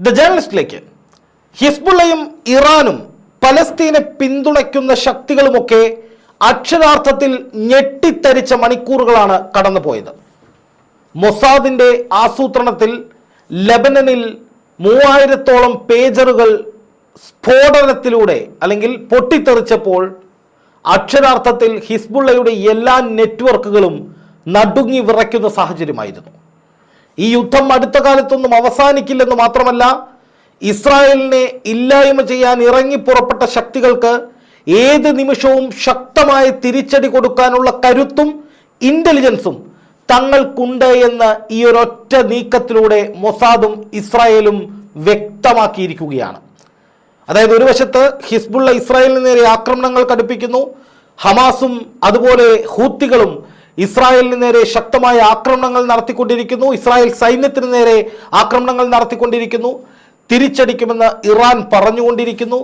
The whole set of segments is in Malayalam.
ദ ജേർണലിസ്റ്റിലേക്ക് ഹിസ്ബുള്ളയും ഇറാനും പലസ്തീനെ പിന്തുണയ്ക്കുന്ന ശക്തികളുമൊക്കെ അക്ഷരാർത്ഥത്തിൽ ഞെട്ടിത്തരിച്ച മണിക്കൂറുകളാണ് കടന്നുപോയത്. മൊസാദിന്റെ ആസൂത്രണത്തിൽ ലബനനിൽ മൂവായിരത്തോളം പേജറുകൾ സ്ഫോടനത്തിലൂടെ അല്ലെങ്കിൽ പൊട്ടിത്തെറിച്ചപ്പോൾ അക്ഷരാർത്ഥത്തിൽ ഹിസ്ബുള്ളയുടെ എല്ലാ നെറ്റ്വർക്കുകളും നടുങ്ങി വിറയ്ക്കുന്ന സാഹചര്യമായിരുന്നു. ഈ യുദ്ധം അടുത്ത കാലത്തൊന്നും അവസാനിക്കില്ലെന്ന് മാത്രമല്ല ഇസ്രായേലിനെ ഇല്ലായ്മ ചെയ്യാൻ ഇറങ്ങി പുറപ്പെട്ട ശക്തികൾക്ക് ഏത് നിമിഷവും ശക്തമായ തിരിച്ചടി കൊടുക്കാനുള്ള കരുത്തും ഇന്റലിജൻസും തങ്ങൾക്കുണ്ട് എന്ന് ഈ ഒരൊറ്റ നീക്കത്തിലൂടെ മൊസാദും ഇസ്രായേലും വ്യക്തമാക്കിയിരിക്കുകയാണ്. അതായത് ഒരു വശത്ത് ഹിസ്ബുള്ള ഇസ്രായേലിന് നേരെ ആക്രമണങ്ങൾ കടുപ്പിക്കുന്നു ഹമാസും അതുപോലെ ഹൂത്തികളും ഇസ്രായേലിന് നേരെ ശക്തമായ ആക്രമണങ്ങൾ നടത്തിക്കൊണ്ടിരിക്കുന്നു. ഇസ്രായേൽ സൈന്യത്തിന് നേരെ ആക്രമണങ്ങൾ നടത്തിക്കൊണ്ടിരിക്കുന്നു. തിരിച്ചടിക്കുമെന്ന് ഇറാൻ പറഞ്ഞുകൊണ്ടിരിക്കുന്നു.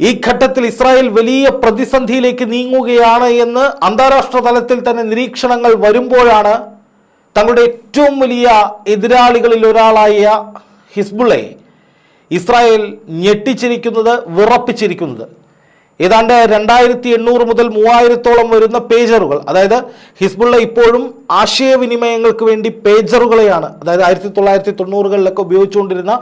ഈ ഘട്ടത്തിൽ ഇസ്രായേൽ വലിയ പ്രതിസന്ധിയിലേക്ക് നീങ്ങുകയാണ് എന്ന് അന്താരാഷ്ട്ര തലത്തിൽ തന്നെ നിരീക്ഷണങ്ങൾ വരുമ്പോഴാണ് തങ്ങളുടെ ഏറ്റവും വലിയ എതിരാളികളിൽ ഒരാളായ ഹിസ്ബുള്ളയെ ഇസ്രായേൽ ഞെട്ടിച്ചിരിക്കുന്നത് വിറപ്പിച്ചിരിക്കുന്നത്. ഏതാണ്ട് രണ്ടായിരത്തി എണ്ണൂറ് മുതൽ മൂവായിരത്തോളം വരുന്ന പേജറുകൾ അതായത് ഹിസ്ബുള്ള ഇപ്പോഴും ആശയവിനിമയങ്ങൾക്ക് വേണ്ടി പേജറുകളെയാണ് അതായത് ആയിരത്തി തൊള്ളായിരത്തി തൊണ്ണൂറുകളിലൊക്കെ ഉപയോഗിച്ചുകൊണ്ടിരുന്ന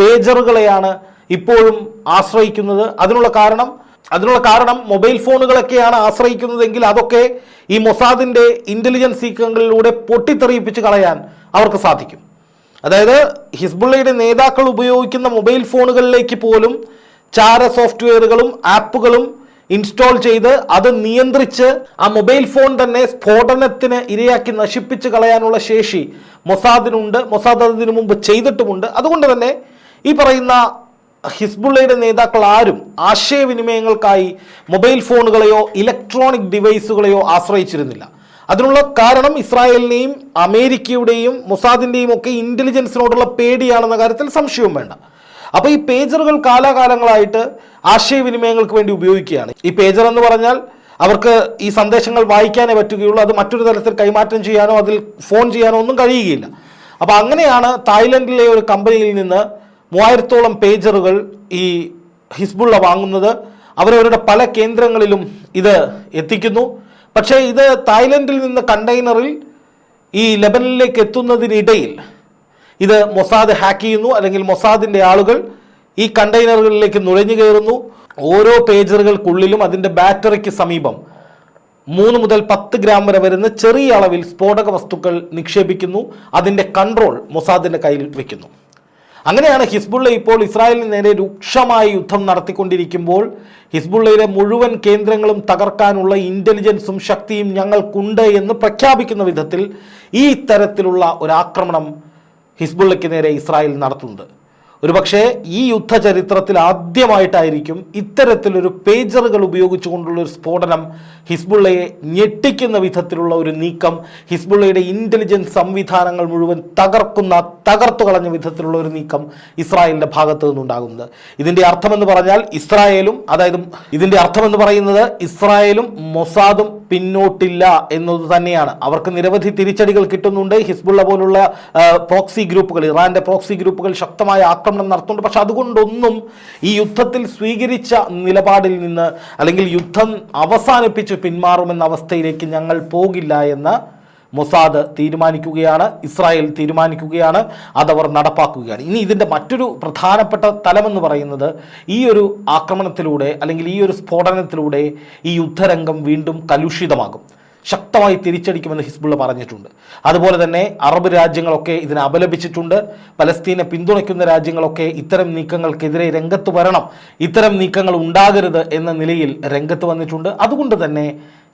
പേജറുകളെയാണ് ഇപ്പോഴും ആശ്രയിക്കുന്നത്. അതിനുള്ള കാരണം അതിനുള്ള കാരണം മൊബൈൽ ഫോണുകളൊക്കെയാണ് ആശ്രയിക്കുന്നതെങ്കിൽ അതൊക്കെ ഈ മൊസാദിന്റെ ഇന്റലിജൻസ് സീക്കങ്ങളിലൂടെ പൊട്ടിത്തെറിയിപ്പിച്ച് കളയാൻ അവർക്ക് സാധിക്കും. അതായത് ഹിസ്ബുള്ളയുടെ നേതാക്കൾ ഉപയോഗിക്കുന്ന മൊബൈൽ ഫോണുകളിലേക്ക് പോലും ചാര സോഫ്റ്റ്വെയറുകളും ആപ്പുകളും ഇൻസ്റ്റാൾ ചെയ്ത് അത് നിയന്ത്രിച്ച് ആ മൊബൈൽ ഫോൺ തന്നെ സ്ഫോടനത്തിന് ഇരയാക്കി നശിപ്പിച്ച് കളയാനുള്ള ശേഷി മൊസാദിനുണ്ട്. മൊസാദ് അതിനു മുമ്പ് ചെയ്തിട്ടുമുണ്ട്. അതുകൊണ്ട് തന്നെ ഈ പറയുന്ന ഹിസ്ബുള്ളയുടെ നേതാക്കൾ ആരും ആശയവിനിമയങ്ങൾക്കായി മൊബൈൽ ഫോണുകളെയോ ഇലക്ട്രോണിക് ഡിവൈസുകളെയോ ആശ്രയിച്ചിരുന്നില്ല. അതിനുള്ള കാരണം ഇസ്രായേലിനെയും അമേരിക്കയുടെയും മൊസാദിന്റെയും ഒക്കെ ഇന്റലിജൻസിനോടുള്ള പേടിയാണെന്ന കാര്യത്തിൽ സംശയവും വേണ്ട. അപ്പോൾ ഈ പേജറുകൾ കാലാകാലങ്ങളായിട്ട് ആശയവിനിമയങ്ങൾക്ക് വേണ്ടി ഉപയോഗിക്കുകയാണ്. ഈ പേജർ എന്ന് പറഞ്ഞാൽ അവർക്ക് ഈ സന്ദേശങ്ങൾ വായിക്കാനേ പറ്റുകയുള്ളൂ അത് മറ്റൊരു തരത്തിൽ കൈമാറ്റം ചെയ്യാനോ അതിൽ ഫോൺ ചെയ്യാനോ ഒന്നും കഴിയുകയില്ല. അപ്പോൾ അങ്ങനെയാണ് തായ്ലൻഡിലെ ഒരു കമ്പനിയിൽ നിന്ന് മൂവായിരത്തോളം പേജറുകൾ ഈ ഹിസ്ബുള്ള വാങ്ങുന്നത്. അവരവരുടെ പല കേന്ദ്രങ്ങളിലും ഇത് എത്തിക്കുന്നു. പക്ഷേ ഇത് തായ്ലൻഡിൽ നിന്ന് കണ്ടെയ്നറിൽ ഈ ലെബനിലേക്ക് എത്തുന്നതിനിടയിൽ ഇത് മൊസാദ് ഹാക്ക് ചെയ്യുന്നു അല്ലെങ്കിൽ മൊസാദിന്റെ ആളുകൾ ഈ കണ്ടെയ്നറുകളിലേക്ക് നുഴഞ്ഞു കയറുന്നു. ഓരോ പേജറുകൾക്കുള്ളിലും അതിന്റെ ബാറ്ററിക്ക് സമീപം മൂന്ന് മുതൽ പത്ത് ഗ്രാം വരെ വരുന്ന ചെറിയ അളവിൽ സ്ഫോടക വസ്തുക്കൾ നിക്ഷേപിക്കുന്നു. അതിന്റെ കൺട്രോൾ മൊസാദിന്റെ കയ്യിൽ വെക്കുന്നു. അങ്ങനെയാണ് ഹിസ്ബുള്ള ഇപ്പോൾ ഇസ്രായേലിന് നേരെ രൂക്ഷമായ യുദ്ധം നടത്തിക്കൊണ്ടിരിക്കുമ്പോൾ ഹിസ്ബുള്ളയിലെ മുഴുവൻ കേന്ദ്രങ്ങളും തകർക്കാനുള്ള ഇന്റലിജൻസും ശക്തിയും ഞങ്ങൾക്കുണ്ട് എന്ന് പ്രഖ്യാപിക്കുന്ന വിധത്തിൽ ഈ തരത്തിലുള്ള ഒരു ആക്രമണം ഹിസ്ബുള്ളയ്ക്ക് നേരെ ഇസ്രായേൽ നടത്തുന്നത്. ഒരുപക്ഷെ ഈ യുദ്ധ ചരിത്രത്തിൽ ആദ്യമായിട്ടായിരിക്കും ഇത്തരത്തിലൊരു പേജറുകൾ ഉപയോഗിച്ചുകൊണ്ടുള്ള ഒരു സ്ഫോടനം ഹിസ്ബുള്ളയെ ഞെട്ടിക്കുന്ന വിധത്തിലുള്ള ഒരു നീക്കം ഹിസ്ബുള്ളയുടെ ഇന്റലിജൻസ് സംവിധാനങ്ങൾ മുഴുവൻ തകർക്കുന്ന തകർത്തു കളഞ്ഞ വിധത്തിലുള്ള ഒരു നീക്കം ഇസ്രായേലിന്റെ ഭാഗത്തു നിന്നുണ്ടാകുന്നത്. ഇതിന്റെ അർത്ഥമെന്ന് പറഞ്ഞാൽ ഇസ്രായേലും അതായത് ഇതിന്റെ അർത്ഥമെന്ന് പറയുന്നത് ഇസ്രായേലും മൊസാദും പിന്നോട്ടില്ല എന്നത് തന്നെയാണ്. അവർക്ക് നിരവധി തിരിച്ചടികൾ കിട്ടുന്നുണ്ട്. ഹിസ്ബുള്ള പോലുള്ള പ്രോക്സി ഗ്രൂപ്പുകൾ ഇറാന്റെ പ്രോക്സി ഗ്രൂപ്പുകൾ ശക്തമായ ആക്രമണം നടത്തുന്നുണ്ട്. പക്ഷെ അതുകൊണ്ടൊന്നും ഈ യുദ്ധത്തിൽ സ്വീകരിച്ച നിലപാടിൽ നിന്ന് അല്ലെങ്കിൽ യുദ്ധം അവസാനിപ്പിച്ച് പിന്മാറുമെന്ന അവസ്ഥയിലേക്ക് ഞങ്ങൾ പോകില്ല എന്ന് മൊസാദ് തീരുമാനിക്കുകയാണ് ഇസ്രായേൽ തീരുമാനിക്കുകയാണ് അതവർ നടപ്പാക്കുകയാണ്. ഇനി ഇതിന്റെ മറ്റൊരു പ്രധാനപ്പെട്ട തലമെന്ന് പറയുന്നത് ഈ ഒരു ആക്രമണത്തിലൂടെ അല്ലെങ്കിൽ ഈ ഒരു സ്ഫോടനത്തിലൂടെ ഈ യുദ്ധരംഗം വീണ്ടും കലുഷിതമാകും. ശക്തമായി തിരിച്ചടിക്കുമെന്ന് ഹിസ്ബുള്ള പറഞ്ഞിട്ടുണ്ട്. അതുപോലെ തന്നെ അറബ് രാജ്യങ്ങളൊക്കെ ഇതിനെ അപലപിച്ചിട്ടുണ്ട്. പലസ്തീനെ പിന്തുണയ്ക്കുന്ന രാജ്യങ്ങളൊക്കെ ഇത്തരം നീക്കങ്ങൾക്കെതിരെ രംഗത്ത് വരണം ഇത്തരം നീക്കങ്ങൾ ഉണ്ടാകരുത് എന്ന നിലയിൽ രംഗത്ത് വന്നിട്ടുണ്ട്. അതുകൊണ്ട് തന്നെ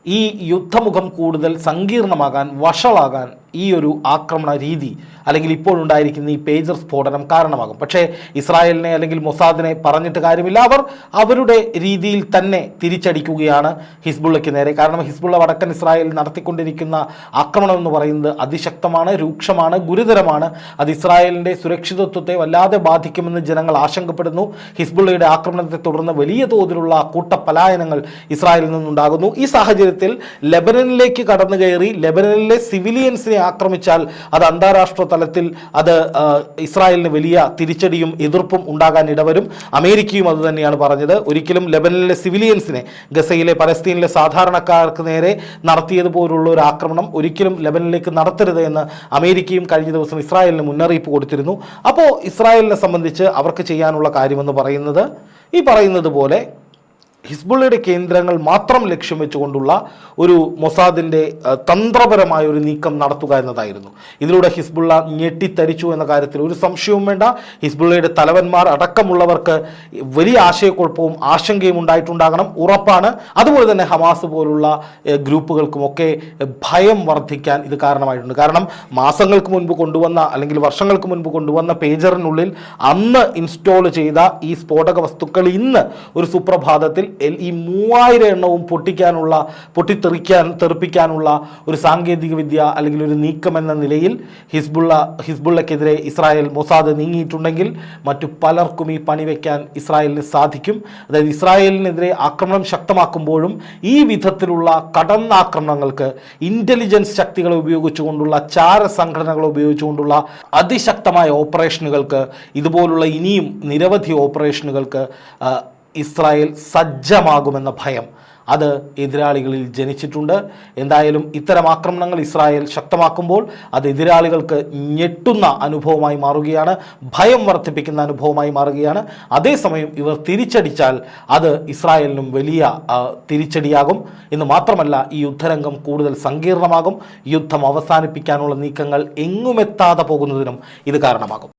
ഈ യുദ്ധമുഖം കൂടുതൽ സങ്കീർണമാകാൻ വഷളാകാൻ ഈ ഒരു ആക്രമണ രീതി അല്ലെങ്കിൽ ഇപ്പോഴുണ്ടായിരിക്കുന്ന ഈ പേജർ സ്ഫോടനം കാരണമാകും. പക്ഷേ ഇസ്രായേലിനെ അല്ലെങ്കിൽ മൊസാദിനെ പറഞ്ഞിട്ട് കാര്യമില്ല. അവർ അവരുടെ രീതിയിൽ തന്നെ തിരിച്ചടിക്കുകയാണ് ഹിസ്ബുള്ളയ്ക്ക് നേരെ. കാരണം ഹിസ്ബുള്ള വടക്കൻ ഇസ്രായേൽ നടത്തിക്കൊണ്ടിരിക്കുന്ന ആക്രമണം എന്ന് പറയുന്നത് അതിശക്തമാണ് രൂക്ഷമാണ് ഗുരുതരമാണ്. അത് ഇസ്രായേലിന്റെ സുരക്ഷിതത്വത്തെ വല്ലാതെ ബാധിക്കുമെന്ന് ജനങ്ങൾ ആശങ്കപ്പെടുന്നു. ഹിസ്ബുള്ളയുടെ ആക്രമണത്തെ തുടർന്ന് വലിയ തോതിലുള്ള കൂട്ടപലായനങ്ങൾ ഇസ്രായേലിൽ നിന്നുണ്ടാകുന്നു. ഈ സാഹചര്യത്തിൽ ലെബനനിലേക്ക് കടന്നു കയറി ലെബനനിലെ സിവിലിയൻസിനെ ആക്രമിച്ചാൽ അത് അന്താരാഷ്ട്ര തലത്തിൽ അത് ഇസ്രായേലിന് വലിയ തിരിച്ചടിയും എതിർപ്പും ഉണ്ടാകാൻ ഇടവരും. അമേരിക്കയും അത് തന്നെയാണ് പറഞ്ഞത്. ഒരിക്കലും ലെബനനിലെ സിവിലിയൻസിനെ ഗസയിലെ പലസ്തീനിലെ സാധാരണക്കാർക്ക് നേരെ നടത്തിയതുപോലുള്ള ഒരു ആക്രമണം ഒരിക്കലും ലെബനിലേക്ക് നടത്തരുത് എന്ന് അമേരിക്കയും കഴിഞ്ഞ ദിവസം ഇസ്രായേലിന് മുന്നറിയിപ്പ് കൊടുത്തിരുന്നു. അപ്പോൾ ഇസ്രായേലിനെ സംബന്ധിച്ച് അവർക്ക് ചെയ്യാനുള്ള കാര്യമെന്ന് പറയുന്നത് ഈ പറയുന്നത് പോലെ ഹിസ്ബുള്ളയുടെ കേന്ദ്രങ്ങൾ മാത്രം ലക്ഷ്യം വെച്ചുകൊണ്ടുള്ള ഒരു മൊസാദിന്റെ തന്ത്രപരമായ ഒരു നീക്കം നടത്തുക എന്നതായിരുന്നു. ഇതിലൂടെ ഹിസ്ബുള്ള ഞെട്ടിത്തരിച്ചു എന്ന കാര്യത്തിൽ ഒരു സംശയവും വേണ്ട. ഹിസ്ബുള്ളയുടെ തലവന്മാർ അടക്കമുള്ളവർക്ക് വലിയ ആശയക്കുഴപ്പവും ആശങ്കയും ഉണ്ടായിട്ടുണ്ടാകണം. ഉറപ്പാണ്. അതുപോലെ തന്നെ ഹമാസ് പോലുള്ള ഗ്രൂപ്പുകൾക്കുമൊക്കെ ഭയം വർദ്ധിക്കാൻ ഇത് കാരണമായിട്ടുണ്ട്. കാരണം മാസങ്ങൾക്ക് മുൻപ് കൊണ്ടുവന്ന അല്ലെങ്കിൽ വർഷങ്ങൾക്ക് മുൻപ് കൊണ്ടുവന്ന പേജറിനുള്ളിൽ അന്ന് ഇൻസ്റ്റോൾ ചെയ്ത ഈ സ്ഫോടക വസ്തുക്കൾ ഇന്ന് ഒരു സുപ്രഭാതത്തിൽ ഈ മൂവായിരം എണ്ണവും പൊട്ടിക്കാനുള്ള പൊട്ടിത്തെറിക്കാൻ തെറിപ്പിക്കാനുള്ള ഒരു സാങ്കേതികവിദ്യ അല്ലെങ്കിൽ ഒരു നീക്കം എന്ന നിലയിൽ ഹിസ്ബുള്ള ഹിസ്ബുള്ളക്കെതിരെ ഇസ്രായേൽ മൊസാദ് നീങ്ങിയിട്ടുണ്ടെങ്കിൽ മറ്റു പലർക്കും ഈ പണി വയ്ക്കാൻ ഇസ്രായേലിന് സാധിക്കും. അതായത് ഇസ്രായേലിനെതിരെ ആക്രമണം ശക്തമാക്കുമ്പോഴും ഈ വിധത്തിലുള്ള കടന്നാക്രമണങ്ങൾക്ക് ഇന്റലിജൻസ് ശക്തികളെ ഉപയോഗിച്ചുകൊണ്ടുള്ള ചാര സംഘടനകളെ ഉപയോഗിച്ചുകൊണ്ടുള്ള അതിശക്തമായ ഓപ്പറേഷനുകൾക്ക് ഇതുപോലുള്ള ഇനിയും നിരവധി ഓപ്പറേഷനുകൾക്ക് ഇസ്രായേൽ സജ്ജമാകുമെന്ന ഭയം. അത് എതിരാളികളിൽ ജനിച്ചിട്ടുണ്ട്. എന്തായാലും ഇത്തരം ആക്രമണങ്ങൾ ഇസ്രായേൽ ശക്തമാക്കുമ്പോൾ അത് എതിരാളികൾക്ക് ഞെട്ടുന്ന അനുഭവമായി മാറുകയാണ് ഭയം വർദ്ധിപ്പിക്കുന്ന അനുഭവമായി മാറുകയാണ്. അതേസമയം ഇവർ തിരിച്ചടിച്ചാൽ അത് ഇസ്രായേലിനും വലിയ തിരിച്ചടിയാകും. എന്ന് മാത്രമല്ല ഈ യുദ്ധരംഗം കൂടുതൽ സങ്കീർണമാകും. യുദ്ധം അവസാനിപ്പിക്കാനുള്ള നീക്കങ്ങൾ എങ്ങുമെത്താതെ പോകുന്നതിനും ഇത് കാരണമാകും.